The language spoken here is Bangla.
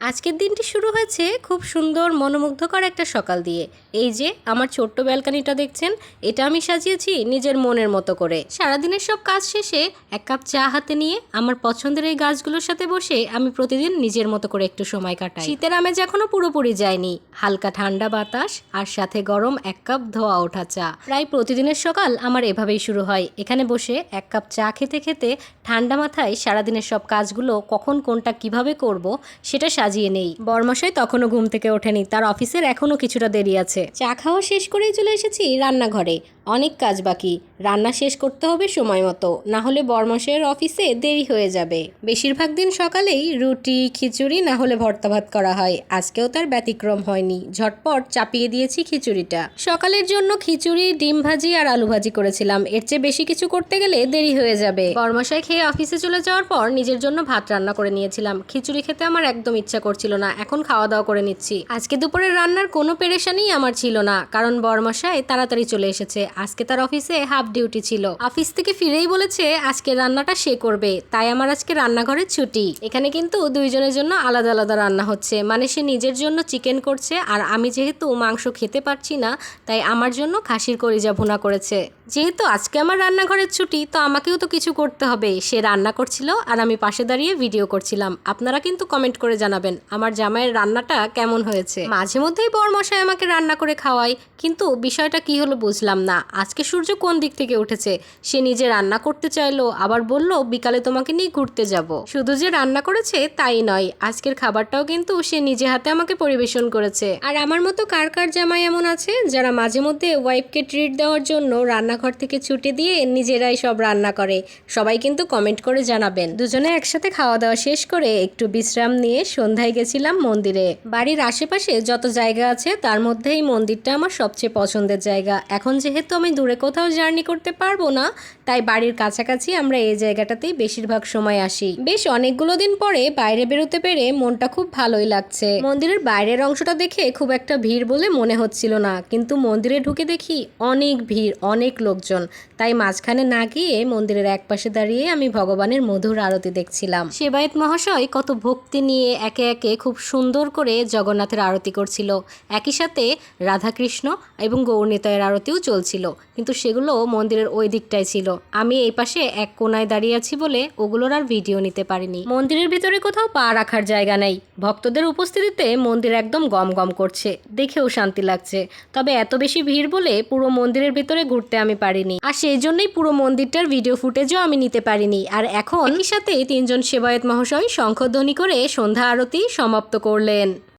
আজকের দিনটি শুরু হয়েছে খুব সুন্দর, মনোমুগ্ধকর একটা সকাল দিয়ে। এই যে, আমার ছোট্ট ব্যালকানিটা দেখছেন, এটা আমি সাজিয়েছি নিজের মনের মতো করে। সারাদিনের সব কাজ শেষে এক কাপ চা হাতে নিয়ে আমার পছন্দের এই গাছগুলোর সাথে বসে আমি প্রতিদিন নিজের মতো করে একটু সময় কাটাই। শীতের আমেজ এখনও পুরোপুরি যায়নি। হালকা ঠান্ডা বাতাস আর সাথে গরম এক কাপ ধোয়া ওঠা চা। প্রায় প্রতিদিনের সকাল আমার এভাবেই শুরু হয়। এখানে বসে এক কাপ চা খেতে খেতে ঠান্ডা মাথায় সারাদিনের সব কাজগুলো কখন কোনটা কীভাবে করব সেটা সাজিয়ে নেই। বর্মশাই তখনও ঘুম থেকে ওঠেনি, তার অফিসের এখনও কিছুটা দেরি আছে। চা খাওয়া শেষ করেই চলে এসেছি রান্নাঘরে। অনেক কাজ বাকি। রান্না শেষ করতে হবে সময় মতো। না হলে বর্মশাইয়ের অফিসে দেরি হয়ে যাবে। বেশিরভাগ দিন সকালেই রুটি, খিচুড়ি, না হলে ভর্তা ভাত করা হয়। আজকেও তার ব্যতিক্রম হয়নি। ঝটপট চাপিয়ে দিয়েছি খিচুড়িটা। সকালের জন্য খিচুড়ি, ডিম ভাজি আর আলু ভাজি করেছিলাম। এর চেয়ে বেশি কিছু করতে গেলে দেরি হয়ে যাবে। বর্মশাই খেয়ে অফিসে চলে যাওয়ার পর নিজের জন্য ভাত রান্না করে নিয়েছিলাম। খিচুড়ি খেতে আমার একদম ইচ্ছা করছিল না। এখন খাওয়া দাওয়া করে নিচ্ছি। আজকে দুপুরের রান্নার কোনো পেরেশানি আমার ছিল না, কারণ বর্মশাই তাড়াতাড়ি চলে এসেছে। আজকে তার অফিসে হাফ ডিউটি ছিল। অফিস থেকে ফিরেই বলেছে, আজকে রান্নাটা সে করবে, তাই আমার আজকে রান্নাঘরের ছুটি। এখানে কিন্তু দুইজনের জন্য আলাদা আলাদা রান্না হচ্ছে। মানে সে নিজের জন্য চিকেন করছে, আর আমি যেহেতু মাংস খেতে পারছি না, তাই আমার জন্য খাসির কলিজা ভুনা করেছে। যেহেতু আজকে আমার রান্নাঘরের ছুটি, তো আমাকেও তো কিছু করতে হবে। সে রান্না করছিল আর আমি পাশে দাঁড়িয়ে ভিডিও করছিলাম। আপনারা কিন্তু কমেন্ট করে জানাবেন, আমার জামাইয়ের রান্নাটা কেমন হয়েছে? মাঝে মধ্যেই বরমশাই আমাকে রান্না করে খাওয়ায়, কিন্তু বিষয়টা কি হলো বুঝলাম না। আজকে সূর্য কোন দিক থেকে উঠেছে? সে নিজে রান্না করতে চাইলো, আবার বলল, বিকালে তোমাকে নিয়ে ঘুরতে যাব। শুধু যে রান্না করেছে, তাই নয়, আজকের খাবারটাও কিন্তু সে নিজে হাতে আমাকে পরিবেশন করেছে। আর আমার মতো কার কার জামাই এমন আছে, যারা মাঝে মধ্যে ওয়াইফকে ট্রিট দেওয়ার জন্য রান্নাঘর থেকে ছুটি দিয়ে নিজেরাই সব রান্না করে। সবাই কিন্তু কমেন্ট করে জানাবেন। দুজনে একসাথে খাওয়া দাওয়া শেষ করে একটু বিশ্রাম নিয়ে সন্ধ্যায় গেছিলাম মন্দিরে। বাড়ির আশেপাশে যত জায়গা আছে, তার মধ্যে এই মন্দিরটা আমার সবচেয়ে পছন্দের জায়গা। এখন যেহেতু আমি দূরে কোথাও জার্নি করতে পারব না, তাই বাড়ির কাছাকাছি আমরা এই জায়গাটাতেই বেশিরভাগ সময় আসি। বেশ অনেকগুলো দিন পরে বাইরে বেরোতে পেরে মনটা খুব ভালোই লাগছে। মন্দিরের বাইরের অংশটা দেখে খুব একটা ভিড় বলে মনে হচ্ছিল না। কিন্তু মন্দিরে ঢুকে দেখি অনেক ভিড়, অনেক লোকজন। তাই মাঝখানে না গিয়ে মন্দিরের একপাশে দাঁড়িয়ে আমি ভগবানের মধুর আরতি দেখছিলাম। সেবায়েত মহাশয় কত ভক্তি নিয়ে একে একে খুব সুন্দর করে জগন্নাথের আরতি করছিল। একই সাথে রাধাকৃষ্ণ এবং গৌরনিতায়ের আরতিও চলছিল। কিন্তু সেগুলো মন্দিরের ওই দিকটাই ছিল। আমি এই পাশে এক কোনায় দাঁড়িয়ে আছি বলে ওগুলোর আর ভিডিও নিতে পারিনি। মন্দিরের ভিতরে কোথাও পা রাখার জায়গা নেই। ভক্তদের উপস্থিতিতে মন্দির একদম গম গম করছে। দেখেও শান্তি লাগছে। তবে এত বেশি ভিড় বলে পুরো মন্দিরের ভিতরে ঘুরতে আমি পারিনি। আর সেই জন্যই পুরো মন্দিরটার ভিডিও ফুটেজও আমি নিতে পারিনি। আর এখন একই সাথে তিনজন সেবায়ত মহাশয় শঙ্খধ্বনি করে সন্ধ্যা আরতি সমাপ্ত করলেন।